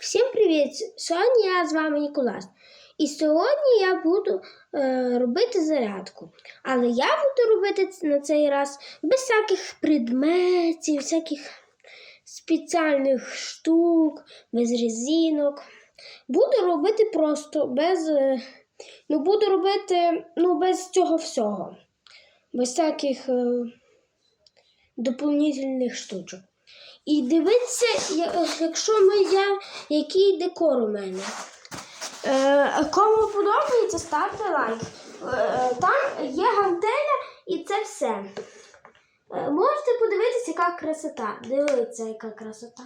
Всім привіт! Сьогодні я з вами Ніколас. І сьогодні я буду е, робити зарядку. Але я буду робити на цей раз без всяких предметів, всяких спеціальних штук, без резинок. Буду робити просто без. е, ну, буду робити ну, без цього всього. Без всяких е, доповнительних штучок. І дивіться, якщо ми я, який декор у мене. Е, кому подобається, ставте лайк. Е, там є гантеля і це все. Е, можете подивитися, яка красота. Дивіться, яка красота.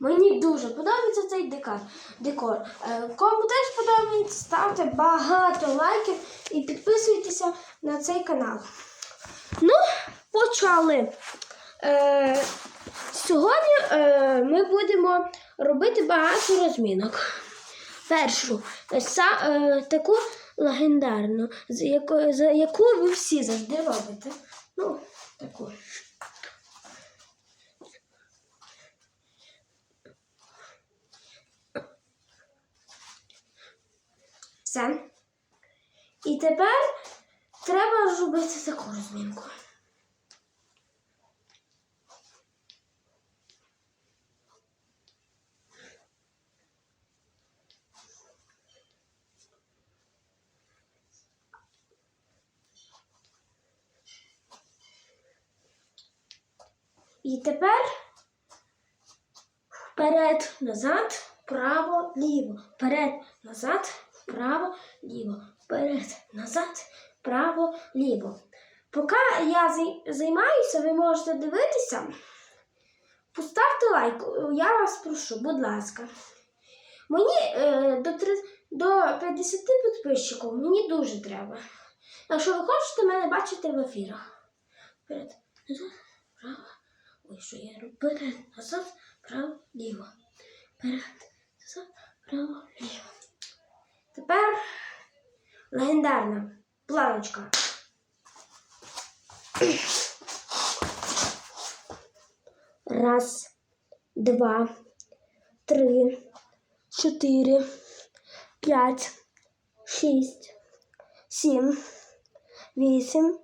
Мені дуже подобається цей декор. декор. Е, кому теж подобається, ставте багато лайків і підписуйтеся на цей канал. Ну, почали. Е, сьогодні е, ми будемо робити багато розмінок. Першу е, са, е, таку легендарну, з яко, за яку ви всі завжди робите. Ну, таку. Все. І тепер треба зробити таку розмінку. І тепер вперед, назад, вправо, ліво, вперед, назад, вправо, ліво, вперед, назад, вправо, ліво. Поки я займаюся, ви можете дивитися. Поставте лайк, я вас прошу, будь ласка. Мені е, до, три- до 50 підписчиків мені дуже треба. Якщо ви хочете мене бачити в ефірах. Вперед, назад, вправо. Що я роблю? Назад, вправо, ліво. Вперед, назад, вправо, ліво. Тепер легендарна планочка. Раз, два, три, чотири, п'ять, шість, сім, вісім,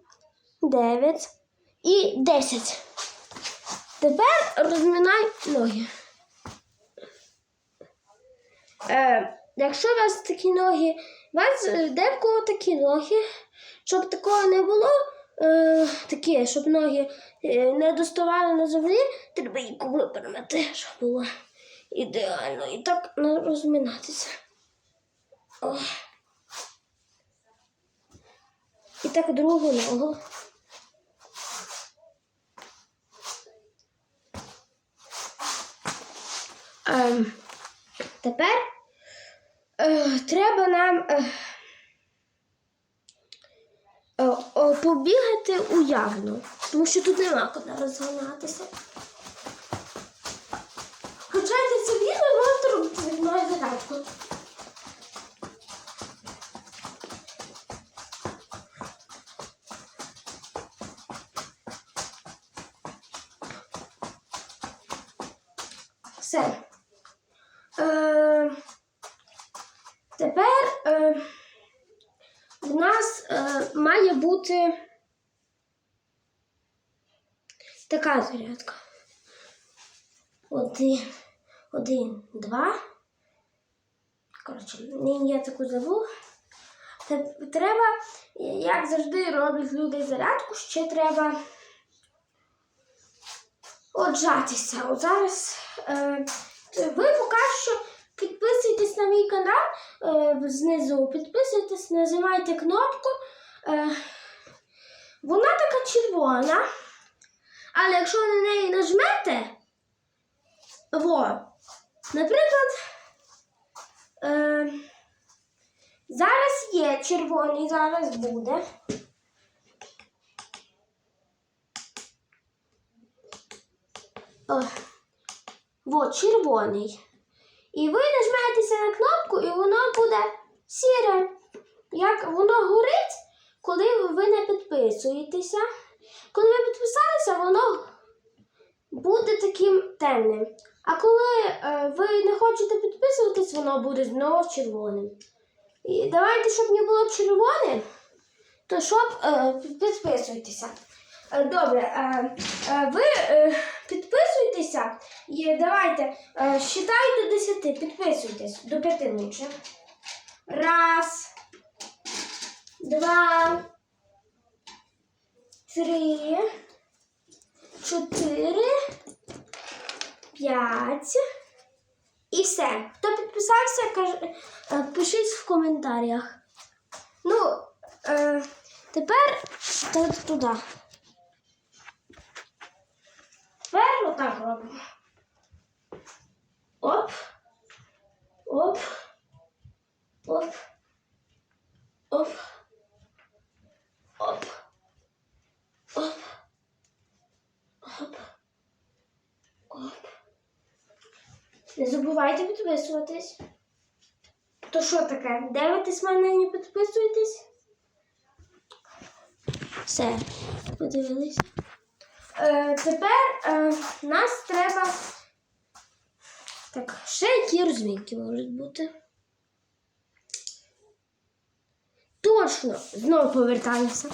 дев'ять і десять. Тепер розминай ноги. Е, якщо у вас такі ноги, у вас е, де в кого такі ноги, щоб такого не було, е, такі, щоб ноги е, не доставали на землі, треба їх випермити, щоб було ідеально. І так ну, розминатися. О. І так другу ногу. Ем, тепер е, треба нам е, е, побігати уявно, тому що тут нема куди розганятися. Хоча це відео, можете робити від мною загадку. Все. Е, тепер е, в нас е, має бути така зарядка. Один, один, два. Коротше, я таку забув. Треба, як завжди роблять люди зарядку, ще треба отжатися. От зараз е, ви поки що підписуйтесь на мій канал е, знизу. Підписуйтесь, нажимайте кнопку. Е, вона така червона. Але якщо на неї нажмете, во, наприклад, е, зараз є червоний, зараз буде. О, во, червоний. І ви нажмаєтеся на кнопку, і воно буде сіре. Як воно горить, коли ви не підписуєтеся. Коли ви підписалися, воно буде таким темним. А коли е, ви не хочете підписуватись, воно буде знову червоним. І давайте, щоб не було червоним, то щоб е, підписуйтеся. Е, Добре, е, е, ви підписуйтеся і давайте е, считай до 10, підписуйтесь до 5 лучше. Раз, два, три, чотири, п'ять. І все. Хто підписався, е, пишіть в коментарях. Ну, е, тепер туди. Тепер отак робимо. Оп. Оп. Оп. Оп. Оп. Оп. Оп. Не забувайте підписуватись. То що таке? Дивитесь мене і не підписуєтесь? Все, подивилися. Е, тепер е, нас треба. Так, ще які розмінки можуть бути. Точно! Знову повертаємося.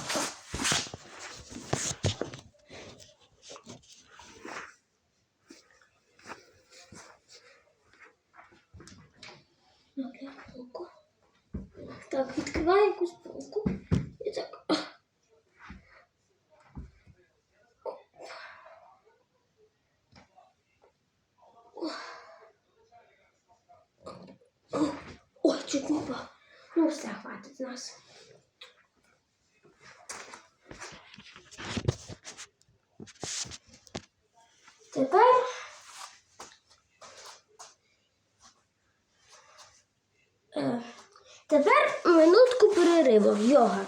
Добре, полку. Так, відкриваємо якусь полку. І так. Ой, чуть не упав. Ну, все, хватить з нас. Тепер Е, Тепер перериву. Йога.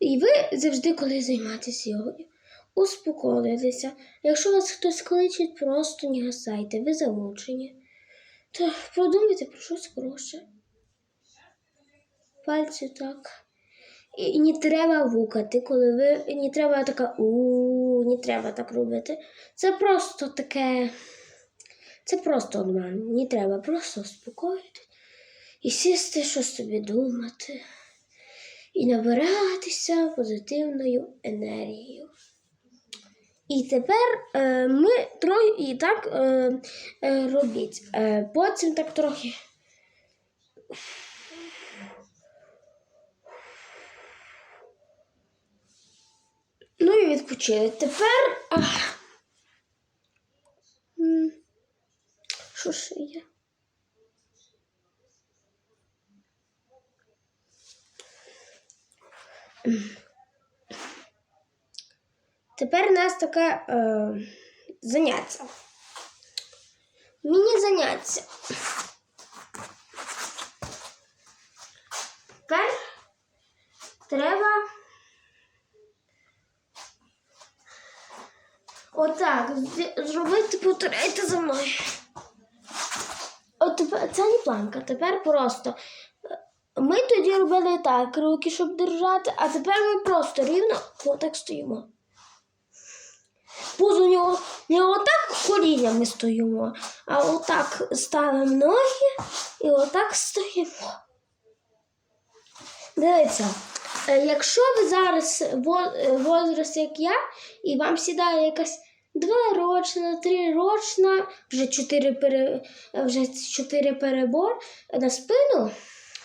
І ви завжди, коли займаєтесь йогою, успокоїтеся. Якщо вас хтось кличе, просто не гасайте, ви залучені. То подумайте про щось хороше. Пальці так. І не треба вукати, коли ви не треба така у не треба так робити. Це просто таке. Це просто обман. Не треба просто успокоїтись і сісти, що собі думати, і набиратися позитивною енергією. І тепер е, ми трохи і так е, е, робіть. Е, потім так трохи. Ну і відпочили. Тепер. ах. Що ще є? Тепер у нас таке е, заняття. Міні-заняття. Тепер треба отак зробити, повторяйте за мною. От тепер це не планка, тепер просто. Ми тоді робили так, руки, щоб держати, а тепер ми просто рівно отак стоїмо. Позу нього не отак коліннями стоїмо, а отак ставимо ноги і отак стоїмо. Дивіться, е, якщо ви зараз е, возраст, як я, і вам сідає якась дворочна, трирочна, вже чотири, пере, е, вже чотири перебор на спину,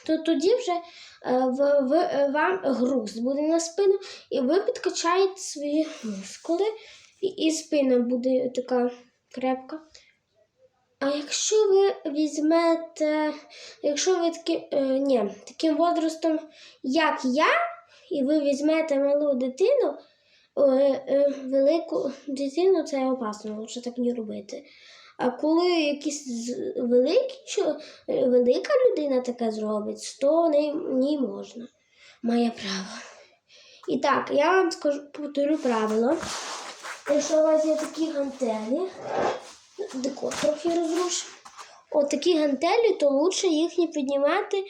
то тоді вже е, в, в, вам груз буде на спину, і ви підкачаєте свої мускули, і спина буде така крепка. А якщо ви візьмете, якщо ви такі, е, ні, таким возрастом, як я, і ви візьмете малу дитину, е, е, велику дитину, це опасно, лучше так не робити. А коли якийсь з- великий, е, велика людина таке зробить, то не, не можна. Має право. І так, я вам скажу повторю правило. Якщо у вас є такі гантелі, декор трохи розрушу. От такі гантелі, то лучше їх не піднімати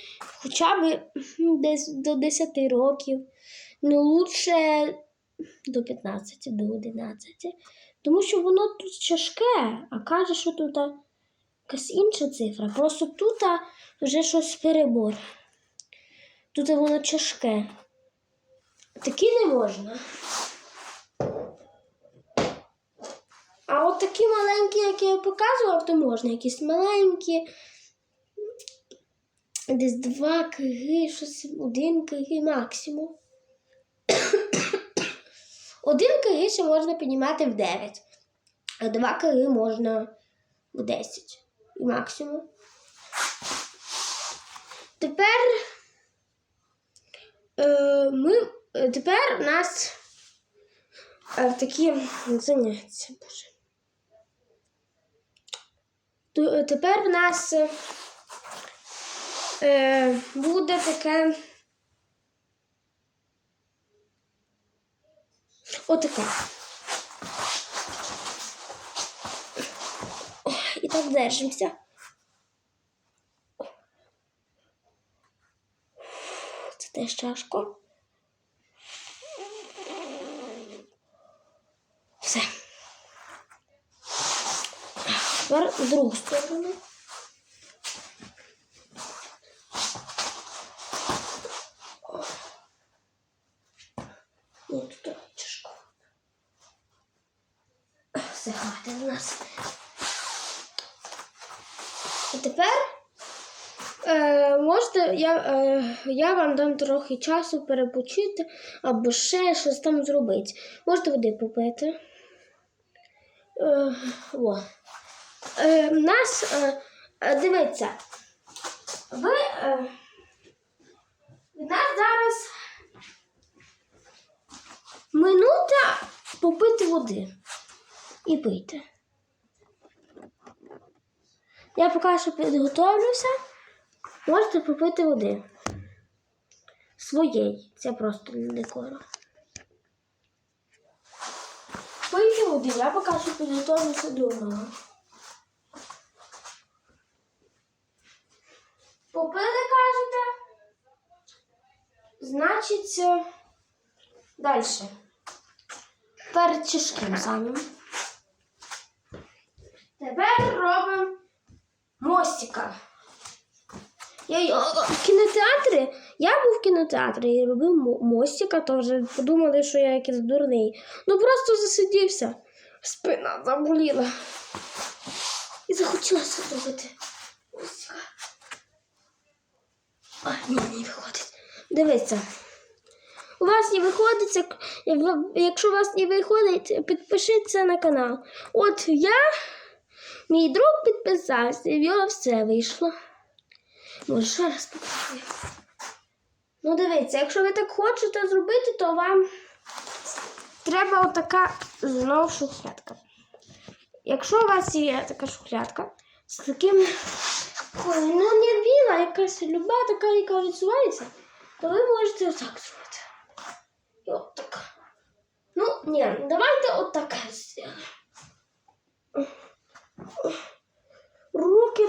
хоча б десь до 10 років. Ну, лучше до 15, до 11. Тому що воно тут тяжке, а каже, що тут якась інша цифра. Просто тут вже щось перебор. Тут воно тяжке. Такі не можна. А от такі маленькі, які я показував, то можна. Якісь маленькі. Десь 2 кг, щось 1 кг максимум. 1 кг ще можна піднімати в 9, а 2 кг можна в 10 і максимум. Тепер е, ми е, тепер у нас е, такі заняття. Боже. Е, Тепер в нас е, буде таке. Отаке. І так держимося. Це теж тяжко. Все. Тепер другу сторону. Ні, тут трохи тяжко. Все хватить у нас. І тепер е, можете, я, е, я вам дам трохи часу перепочити або ще щось там зробити. Можете води попити. Е, о. Е, нас, е, е, дивіться, ви, е, в нас зараз минута попити води і пийте. Я поки що підготовлюся. Можете попити води. Своєї. Це просто для декору. Пийте води, я поки що підготовлюся до одного. Попили, кажете? Значить, е, далі. Перед тяжким самим. Тепер робимо мостика. Я в кінотеатрі, я був в кінотеатрі і робив мо- мостика, то вже подумали, що я якийсь дурний. Ну просто засидівся, спина заболіла. І захотілося зробити. А, ні, не виходить. Дивіться. У вас не виходить, якщо у вас не виходить, підпишіться на канал. От я, мій друг підписався, і в нього все вийшло. Може, ще раз покажу. Ну, дивіться, якщо ви так хочете зробити, то вам треба отака знову шухлядка. Якщо у вас є така шухлядка з таким. Ой, ну не біла, якась люба така, яка відсувається, то ви можете отак зробити. І от так. Ну, ні, давайте отак зробимо.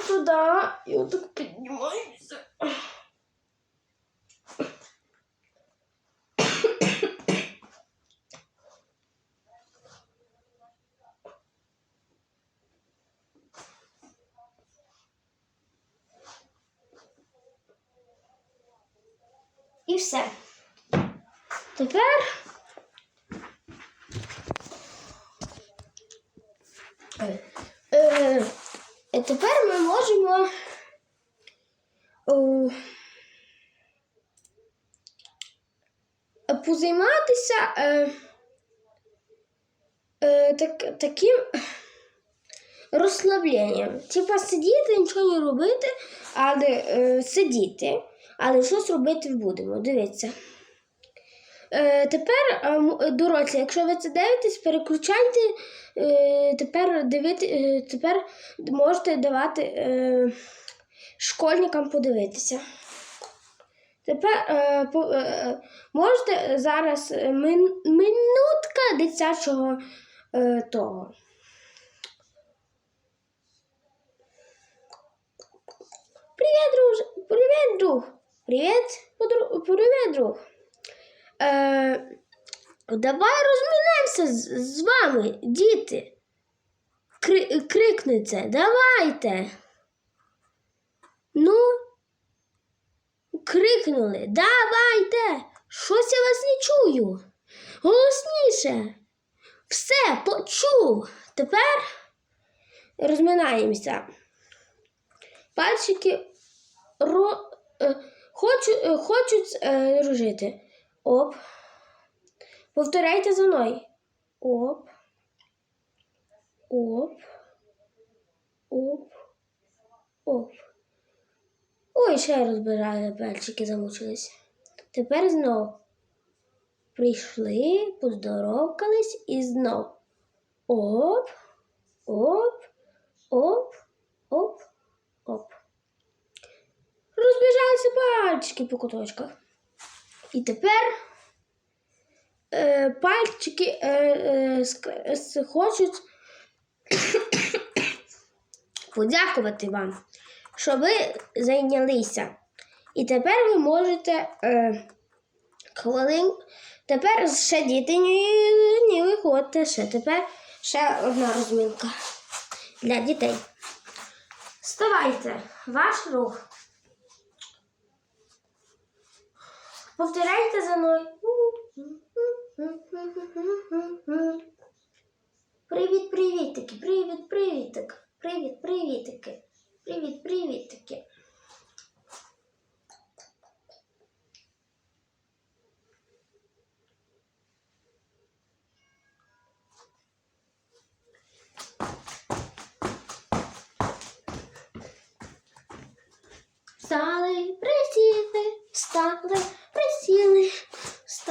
Руки туди і отак піднімаємося. І все. Тепер. Е, тепер ми можемо. О, позайматися е, е, так, таким розслабленням. Типа сидіти, нічого не робити, але е, сидіти, але щось робити будемо. Дивіться. Е, тепер, е, дорослі, якщо ви це дивитесь, переключайте. Е, тепер дивити, тепер можете давати школьникам подивитися. Тепер можете зараз минутка дитячого того. Привіт, друже! Привіт, друг! Привіт, подру... Привіт, друг! Е, Давай розминемося з, з вами, діти. Кри, крикни це, давайте. Ну, крикнули, давайте. Щось я вас не чую. Голосніше. Все, почув. Тепер розминаємося. Пальчики ро, е, хочу, е, хочуть е, дружити. Оп. Повторяйте за мною. Оп. Оп. Оп. Оп. Ой, ще розбирали пальчики, замучились. Тепер знов. Прийшли, поздоровкались і знов. Оп. Оп. Оп. Оп. Оп. Розбіжалися пальчики по куточках. І тепер е, пальчики е, е, хочуть подякувати вам, що ви зайнялися. І тепер ви можете е, хвилин. Тепер ще діти ні виходьте. Ще тепер ще одна розминка для дітей. Вставайте, ваш рух. Повторяйте за мною. Привіт, привітики, привіт, привітик, привіт, привітики, привіт, привітики. Встали, присіли, встали,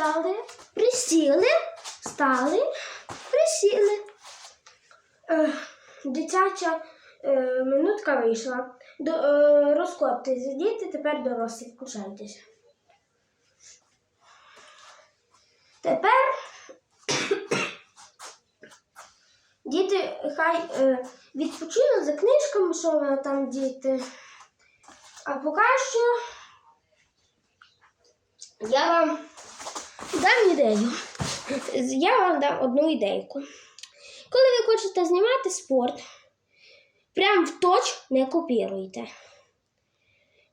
встали, присіли, встали, присіли. Е, дитяча е, минутка вийшла. До, е, розклоптесь, діти, тепер дорослі, включайтеся. Тепер діти хай е, відпочинуть за книжками, що ви там діти. А поки що я вам дам ідею. Я вам дам одну ідейку. Коли ви хочете знімати спорт, прям в точ не копіруйте.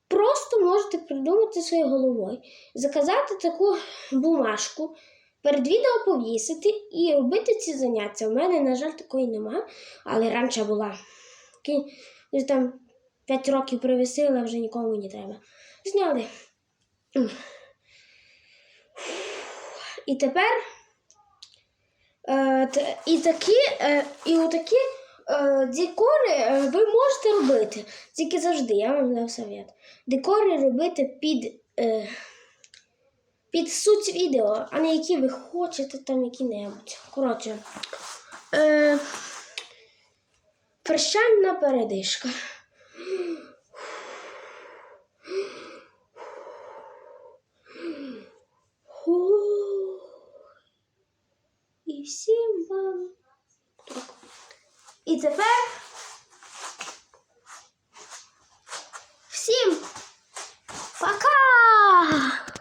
Просто можете придумати своєю головою, заказати таку бумажку, перед відео повісити і робити ці заняття. У мене, на жаль, такої нема, але раніше була. Вже Там 5 років привисила, вже нікому не треба. Зняли. І тепер е, і такі, е, і отакі е, декори ви можете робити. Тільки завжди, я вам дав совет. Декори робити під, під суть відео, а не які ви хочете там які-небудь. Коротше. Е, прощальна передишка. всім вам. І тепер всім пока!